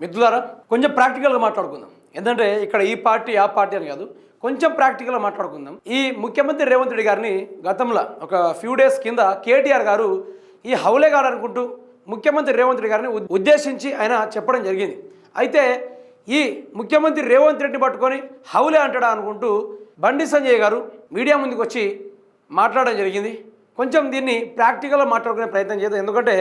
మిత్రులారా కొంచెం ప్రాక్టికల్గా మాట్లాడుకుందాం. ఎందుకంటే ఇక్కడ ఈ పార్టీ ఆ పార్టీ అని కాదు కొంచెం ప్రాక్టికల్గా మాట్లాడుకుందాం. ఈ ముఖ్యమంత్రి రేవంత్ రెడ్డి గారిని గతంలో ఒక ఫ్యూ డేస్ కింద కేటీఆర్ గారు ఈ హౌలే గారు అనుకుంటూ ముఖ్యమంత్రి రేవంత్ రెడ్డి గారిని ఉద్దేశించి ఆయన చెప్పడం జరిగింది. అయితే ఈ ముఖ్యమంత్రి రేవంత్ రెడ్డిని పట్టుకొని హౌలే అంటాడా అనుకుంటూ బండి సంజయ్ గారు మీడియా ముందుకు వచ్చి మాట్లాడడం జరిగింది. కొంచెం దీన్ని ప్రాక్టికల్గా మాట్లాడుకునే ప్రయత్నం చేద్దాం. ఎందుకంటే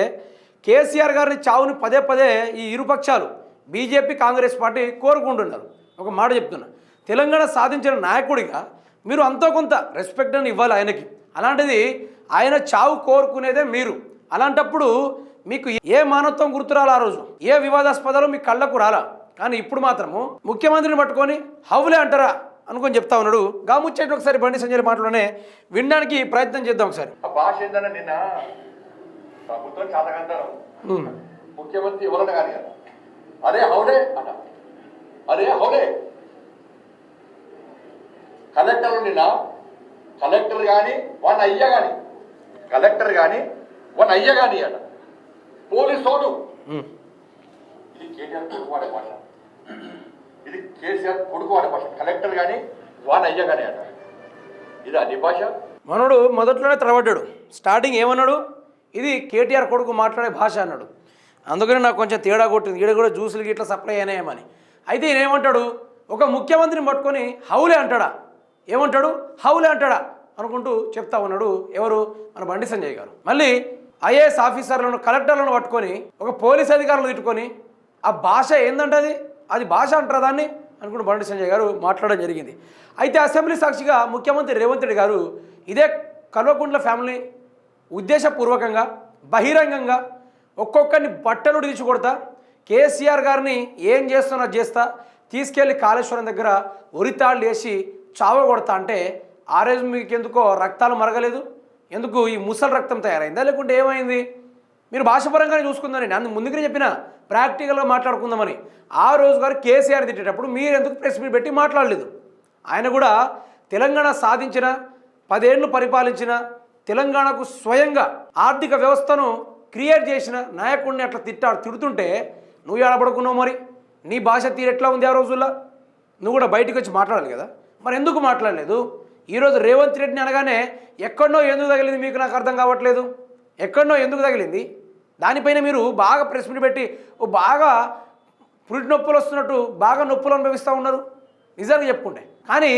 కేసీఆర్ గారిని చావుని పదే పదే ఈ ఇరుపక్షాలు బీజేపీ కాంగ్రెస్ పార్టీ కోరుకుంటున్నారు. ఒక మాట చెప్తున్నా. తెలంగాణ సాధించిన నాయకుడిగా మీరు అంతో కొంత రెస్పెక్ట్ అని ఇవ్వాలి ఆయనకి. అలాంటిది ఆయన చావు కోరుకునేదే మీరు. అలాంటప్పుడు మీకు ఏ మానవత్వం గుర్తురాలా ఆ రోజు? ఏ వివాదాస్పదాలు మీ కళ్ళకు రాలా? కానీ ఇప్పుడు మాత్రము ముఖ్యమంత్రిని పట్టుకొని హౌలే అంటారా అనుకొని చెప్తా ఉన్నాడు. గాముచ్చేటి ఒకసారి బండి సంజయ్ మాటలోనే వినడానికి ప్రయత్నం చేద్దాం ఒకసారి. భాష ఏంటంటే నిన్న? ప్రభుత్వం. ముఖ్యమంత్రి ఎవరన్నా కానీ కదా అరే హౌలే అట. అరే హౌలే కలెక్టర్ నిన్న కలెక్టర్ కానీ వన్ అయ్య కానీ కలెక్టర్ కానీ వన్ అయ్య కానీ అట. పోలీసోడు. ఇది కేటీఆర్ కొడుకు వాడే భాష. ఇది కేసీఆర్ కొడుకు వాడే భాష. కలెక్టర్ కానీ వన్ అయ్య కానీ అట. ఇది అన్ని భాష. మనోడు మొదట్లోనే తడబడ్డాడు. స్టార్టింగ్ ఏమన్నాడు? ఇది కేటీఆర్ కొడుకు మాట్లాడే భాష అన్నాడు. అందుకని నాకు కొంచెం తేడా కొట్టింది. ఈడ కూడా జ్యూసులు గిట్లా సప్లై అయినాయమని అయితే ఈయన ఏమంటాడు? ఒక ముఖ్యమంత్రిని పట్టుకొని హౌలే అంటాడా? ఏమంటాడు? హౌలే అంటాడా? అనుకుంటూ చెప్తా ఉన్నాడు. ఎవరు? మన బండి సంజయ్ గారు. మళ్ళీ ఐఏఎస్ ఆఫీసర్లను కలెక్టర్లను పట్టుకొని ఒక పోలీస్ అధికారులను తిట్టుకొని ఆ భాష ఏందంటది? అది భాష అంటారా దాన్ని? అనుకుంటూ బండి సంజయ్ గారు మాట్లాడడం జరిగింది. అయితే అసెంబ్లీ సాక్షిగా ముఖ్యమంత్రి రేవంత్ రెడ్డి గారు ఇదే కల్వకుంట్ల ఫ్యామిలీ ఉద్దేశపూర్వకంగా బహిరంగంగా ఒక్కొక్కరిని బట్టలు తీసి కొడతా. కేసీఆర్ గారిని ఏం చేస్తున్నా చేస్తా. తీసుకెళ్ళి కాళేశ్వరం దగ్గర ఉరితాళ్ళు వేసి చావ కొడతా అంటే ఆ రోజు మీకు ఎందుకో రక్తాలు మరగలేదు? ఎందుకు ఈ ముసలి రక్తం తయారైందా? లేకుంటే ఏమైంది? మీరు భాషపరంగానే చూసుకుందని నేను ముందుగానే చెప్పిన ప్రాక్టికల్గా మాట్లాడుకుందామని. ఆ రోజు గారు కేసీఆర్ తిట్టేటప్పుడు మీరు ఎందుకు ప్రెస్ మీట్ పెట్టి మాట్లాడలేదు? ఆయన కూడా తెలంగాణ సాధించిన పదేళ్ళు పరిపాలించిన తెలంగాణకు స్వయంగా ఆర్థిక వ్యవస్థను క్రియేట్ చేసిన నాయకుడిని అట్లా తిట్టాడు తిడుతుంటే నువ్వు ఏడబడుకున్నావు మరి? నీ భాష తీరు ఎట్లా ఉంది ఆ రోజుల్లో? నువ్వు కూడా బయటికి వచ్చి మాట్లాడాలి కదా? మరి ఎందుకు మాట్లాడలేదు? ఈరోజు రేవంత్ రెడ్డిని అనగానే ఎక్కడనో ఎందుకు తగిలింది మీకు? నాకు అర్థం కావట్లేదు. ఎక్కడనో ఎందుకు తగిలింది? దానిపైన మీరు బాగా ప్రెస్ మీట్ పెట్టి ఓ బాగా పురిటి నొప్పులు వస్తున్నట్టు బాగా నొప్పులు అనుభవిస్తూ ఉన్నారు. నిజంగా చెప్పుకుంటే. కానీ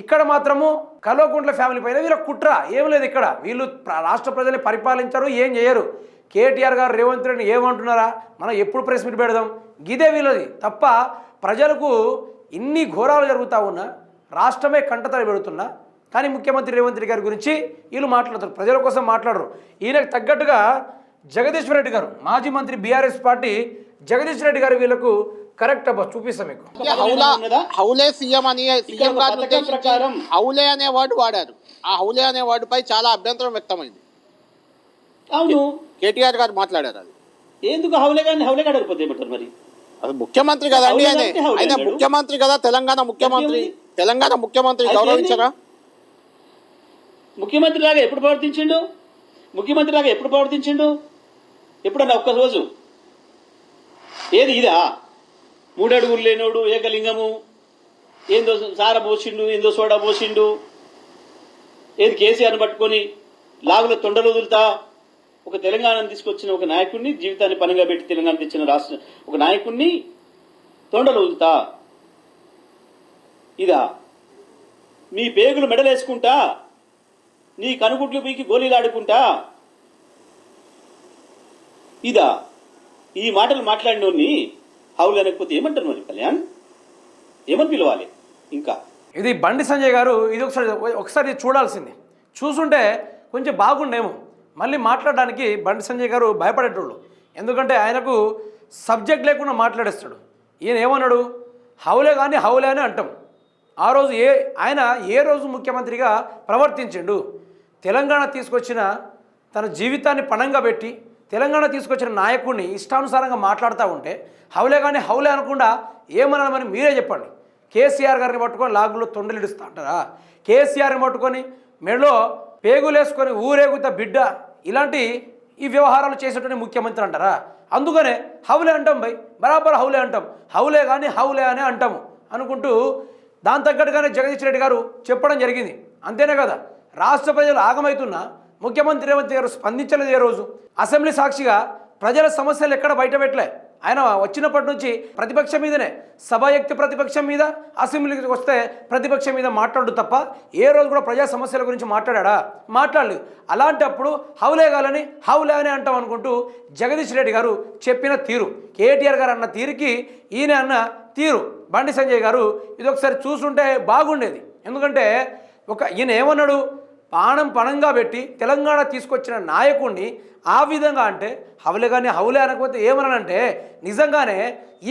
ఇక్కడ మాత్రము కల్వకుంట్ల ఫ్యామిలీ పైన వీళ్ళ కుట్ర. ఏం లేదు ఇక్కడ. వీళ్ళు రాష్ట్ర ప్రజల్ని పరిపాలించరు ఏం చేయరు. కేటీఆర్ గారు రేవంత్ రెడ్డి ఏమంటున్నారా మనం ఎప్పుడు ప్రెస్ మీట్ పెడదాం. గిదే వీళ్ళది. తప్ప ప్రజలకు ఇన్ని ఘోరాలు జరుగుతూ ఉన్నా రాష్ట్రమే కంటతడి పెడుతున్నా కానీ ముఖ్యమంత్రి రేవంత్ రెడ్డి గారి గురించి వీళ్ళు మాట్లాడతారు. ప్రజల కోసం మాట్లాడరు. ఈయనకు తగ్గట్టుగా జగదీశ్వర్ రెడ్డి గారు మాజీ మంత్రి బీఆర్ఎస్ పార్టీ జగదీశ్వర్ రెడ్డి గారు వీళ్ళకు కరెక్ట్ అబ్బా చూపిస్తాం మీకు. హౌలా సీఎం అని సీఎం ప్రకారం- హౌలే అనే వర్డ్ వాడారు. ఆ హౌలే అనే వర్డ్ పై చాలా అభ్యంతరం వ్యక్తమైంది. అవును. కేటీఆర్ గారు మాట్లాడారు అది. ఎందుకు హౌలే గారిని హౌలే గారు అడిగిపోతే మరి? అది ముఖ్యమంత్రి కదండి హౌలే ఆయన ఆయన. ముఖ్యమంత్రి కదా తెలంగాణ ముఖ్యమంత్రి. తెలంగాణ ముఖ్యమంత్రి గౌరవించరా? ముఖ్యమంత్రి లాగా ఎప్పుడు ప్రవర్తించిండు? ముఖ్యమంత్రి లాగా ఎప్పుడు ప్రవర్తించిండు? ఎప్పుడన్నా ఒక్క రోజు ఏది ఇదా? మూడడుగులు లేనోడు ఏకలింగము. ఏందో సార పోసిండు ఏందో సోడా పోసిండు. ఏది కేసీఆర్ని పట్టుకొని లాగుల తొండలు వదులుతా. ఒక తెలంగాణను తీసుకొచ్చిన ఒక నాయకుడిని జీవితాన్ని పనిగా పెట్టి తెలంగాణ తెచ్చిన రాష్ట్ర ఒక నాయకుడిని తొండలు వదులుతా. ఇదా. మీ పేగులు మెడలేసుకుంటా. నీ కనుగుడ్లు పీకి గోళీలాడుకుంటా ఇదా. ఈ మాటలు మాట్లాడినోడిని హౌలు అనకపోతే ఏమంటారు మరి కళ్యాణ్? ఏమని పిలవాలి? ఇంకా? ఇది బండి సంజయ్ గారు ఇది ఒకసారి ఒకసారి చూడాల్సింది. చూసుంటే కొంచెం బాగుండేమో. మళ్ళీ మాట్లాడడానికి బండి సంజయ్ గారు భయపడేటోళ్ళు. ఎందుకంటే ఆయనకు సబ్జెక్ట్ లేకుండా మాట్లాడేస్తాడు. ఈయన ఏమన్నాడు? హౌలే కానీ హౌలే అని అంటాం. ఆ రోజు ఏ ఆయన ఏ రోజు ముఖ్యమంత్రిగా ప్రవర్తించిండు? తెలంగాణ తీసుకొచ్చిన తన జీవితాన్ని పణంగా పెట్టి తెలంగాణ తీసుకొచ్చిన నాయకుడిని ఇష్టానుసారంగా మాట్లాడుతూ ఉంటే హౌలే కానీ హౌలే అనకుండా ఏమనాలని మీరే చెప్పండి. కేసీఆర్ గారిని పట్టుకొని లాగులో తొండలిడుస్తా అంటారా? కేసీఆర్ని పట్టుకొని మెడలో పేగులేసుకొని ఊరేగుత బిడ్డ ఇలాంటి ఈ వ్యవహారాలు చేసేటువంటి ముఖ్యమంత్రి అంటారా? అందుకనే హౌలే అంటాం భయ్ బరాబర్ హౌలే అంటాం. హౌలే కానీ హౌలే అనే అంటాము అనుకుంటూ దాని తగ్గట్టుగానే జగదీష్ రెడ్డి గారు చెప్పడం జరిగింది. అంతేనే కదా? రాష్ట్ర ప్రజలు ఆగమవుతున్నా ముఖ్యమంత్రి రేవంత్ గారు స్పందించలేదు ఏ రోజు. అసెంబ్లీ సాక్షిగా ప్రజల సమస్యలు ఎక్కడ బయట పెట్టలే. ఆయన వచ్చినప్పటి నుంచి ప్రతిపక్షం మీదనే సభాయక్తి ప్రతిపక్షం మీద అసెంబ్లీకి వస్తే ప్రతిపక్షం మీద మాట్లాడు తప్ప ఏ రోజు కూడా ప్రజా సమస్యల గురించి మాట్లాడా? మాట్లాడలేదు. అలాంటప్పుడు హౌలేగాలని హౌలే అని అంటాం అనుకుంటూ జగదీష్ రెడ్డి గారు చెప్పిన తీరు. కేటీఆర్ గారు అన్న తీరుకి ఈయన అన్న తీరు. బండి సంజయ్ గారు ఇది ఒకసారి చూసుంటే బాగుండేది. ఎందుకంటే ఒక ఈయన ఏమన్నాడు? పాణం పణంగా పెట్టి తెలంగాణ తీసుకొచ్చిన నాయకుడిని ఆ విధంగా అంటే హౌలే కానీ హౌలే అనకపోతే ఏమన్నానంటే నిజంగానే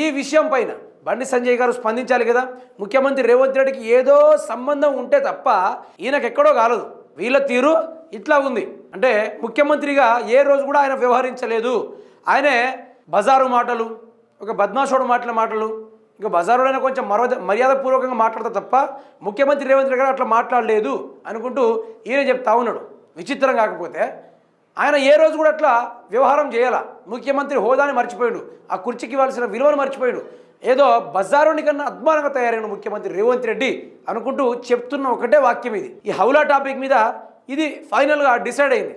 ఈ విషయం పైన బండి సంజయ్ గారు స్పందించాలి కదా. ముఖ్యమంత్రి రేవంత్ రెడ్డికి ఏదో సంబంధం ఉంటే తప్ప ఈయనకు ఎక్కడో కాలదు. వీళ్ళ తీరు ఇట్లా ఉంది. అంటే ముఖ్యమంత్రిగా ఏ రోజు కూడా ఆయన వ్యవహరించలేదు. ఆయనే బజారు మాటలు ఒక బద్మాషోడు మాటల మాటలు ఇంకా బజారులోనే కొంచెం మర్యాద మర్యాదపూర్వకంగా మాట్లాడతా తప్ప ముఖ్యమంత్రి రేవంత్ రెడ్డి గారు అట్లా మాట్లాడలేదు అనుకుంటూ ఈయన చెప్తా ఉన్నాడు. విచిత్రం కాకపోతే ఆయన ఏ రోజు కూడా అట్లా వ్యవహారం చేయాల? ముఖ్యమంత్రి హోదాని మర్చిపోయాడు. ఆ కుర్చీకి ఇవ్వాల్సిన విలువను మర్చిపోయాడు. ఏదో బజారుని కన్నా అద్మానంగా తయారైన ముఖ్యమంత్రి రేవంత్ రెడ్డి అనుకుంటూ చెప్తున్న ఒకటే వాక్యం ఇది. ఈ హౌలా టాపిక్ మీద ఇది ఫైనల్గా డిసైడ్ అయింది.